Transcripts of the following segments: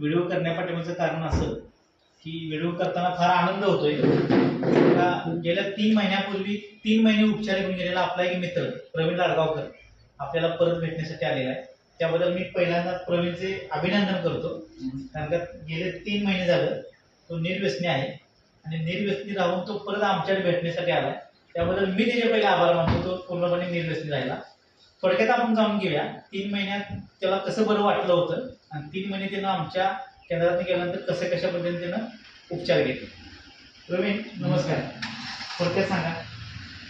Video करण्यापाठीमागचं कारण असं की व्हिडिओ करताना फार आनंद होतोय. गेल्या तीन महिन्यापूर्वी तीन महिने उपचार घेऊन गेलेला आपला एक मित्र प्रवीण लाडगावकर आपल्याला परत भेटण्यासाठी आलेला आहे. त्याबद्दल मी पहिल्यांदा प्रवीणचे अभिनंदन करतो. कारण का गेले तीन महिने झालं तो निर्व्यसनी आहे. आणि निर्व्यसनी राहून तो परत आमच्याकडे भेटण्यासाठी आला त्याबद्दल मी त्याचे पहिले आभार मानतो तो पूर्णपणे निर्व्यसनी राहिला. थोडक्यात आपण जाणून घेऊया. तीन महिन्यात त्याला कसं बरं वाटलं होतं आणि तीन महिने त्यानं आमच्या केंद्रात गेल्यानंतर कसं कशा पद्धतीने त्यानं उपचार घेतले. प्रवीण नमस्कार. थोडक्यात सांगा.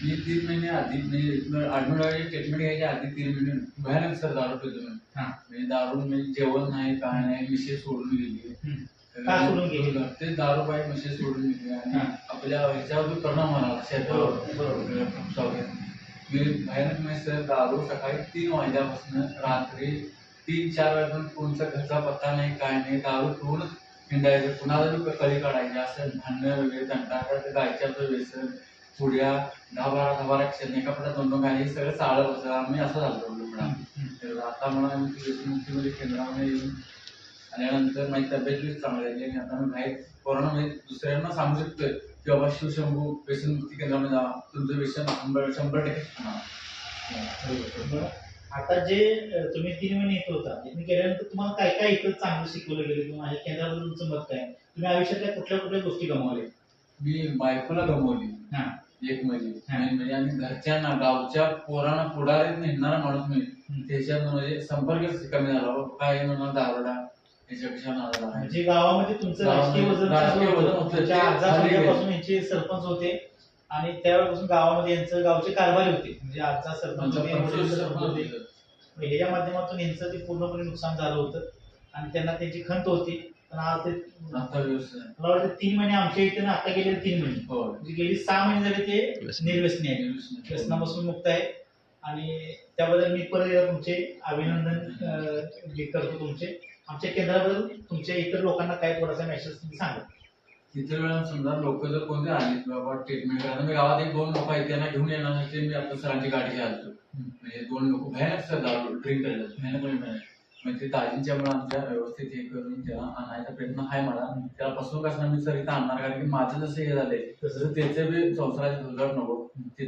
मी तीन महिने आधी म्हणजे ट्रीटमेंट घ्यायच्या आधी तीन महिने भयानक सर दारू पितो मी. हा. म्हणजे दारू म्हणजे जेवण नाही काय नाही विषय सोडून गेली. सोडून गेली? ते दारू पाय विषय सोडून गेली. आणि. आपल्या ह्याच्यावर परिणाम झाला शेतावर. मी भयानक म्हणजे सर दारू सकाळी तीन वाजल्यापासून रात्री तीन चार वाजेपर्यंत कोणचा घरचा पत्ता नाही काय नाही दारू पिऊन हिंडायचं. कुणाला बी कळी काढायचे असं भांडणं वगैरे तंटा गायच्याचं व्यसन पुड्या दहा बारा दहा बारा क्षण एका पटात दोन दोन गाणी सगळं चालत बसलं आम्ही असं झालो हम्म. तर आता मला मी व्यसनमुक्तीमध्ये केंद्रामध्ये येऊन आल्यानंतर माझी तब्येत बी चांगली आणि आता मी बाहेर कोरोनामध्ये दुसऱ्यांना सांगू शकतोय. की बाबा शिवशंभू व्यसनमुक्ती केंद्रामध्ये जा तुमचं व्यसन शंभर शंभर टक्के. आता जे अं, तुम्ही तीन महिने येत होता इथून गेल्यानंतर तुम्हाला काय काय इथं चांगलं शिकवलं गेलं? किंवा माझ्या केंद्राबद्दल तुमचं मत काय? तुम्ही आयुष्यातल्या कुठल्या कुठल्या गोष्टी गमावल्या? मी बायकोला गमवली. हा. एक म्हणजे. हा. आणि म्हणजे आणि घरच्यांना गावच्या पोरांना पुढारीत नेणारा माणूस मी. हम्म. त्याच्यात म्हणजे संपर्कच कमी झाला? बाबा काय म्हणून दारोडा? म्हणजे गावामध्ये तुमचं राजकीय वजन राजकीय चालू वजन होतं. होतं. तुमच्या ते आजा खाली गेलं. पंजापासून यांचे सरपंच होते आणि त्यावेळेपासून गावामध्ये यांचं गावचे कारभारी होते. म्हणजे आजचा सरपंच आमचा होते, पंचवीस वडील सरपंच सरपंच होते. होते. मग ह्याच्या माध्यमातून यांचं ते पूर्णपणे नुकसान झालं होतं आणि त्यांना त्यांची खंत होती. पण आज ते आता व्यवस्थित आहे. मला वाटतं तीन महिने आमच्या इथे ना आता गेले तीन महिने. हो म्हणजे गेली सहा महिने झाले ते निर्व्यसनी आहे. व्यसनापासून मुक्त आहे. आणि त्याबद्दल मी परत एकदा तुमचे अभिनंदन अं, हे करतो तुमचे. आमच्या केंद्राबद्दल तुमच्या इतर लोकांना काय थोडासा मेसेज तुम्ही सांगा. इतर वेळेला समजा लोक जर कोणते आले बाबा ट्रीटमेंट करायला मी गावात एक दोन लोक आहेत त्यांना घेऊन येण्यासाठी मी आपल्या सरांची गाडी घालतो. म्हणजे दोन लोक भयानक सर दारू ड्रिंक करायला भयानक. म्हणजे ते दाजींच्यामुळे आमच्या व्यवस्थित हे करून त्याला आणायचा प्रयत्न आहे मला. त्याला कसं मी सर इथं आणणार? कारण की माझं जसं हे झालंय तसं त्याचे बी संसाराचे रोजगार नको ते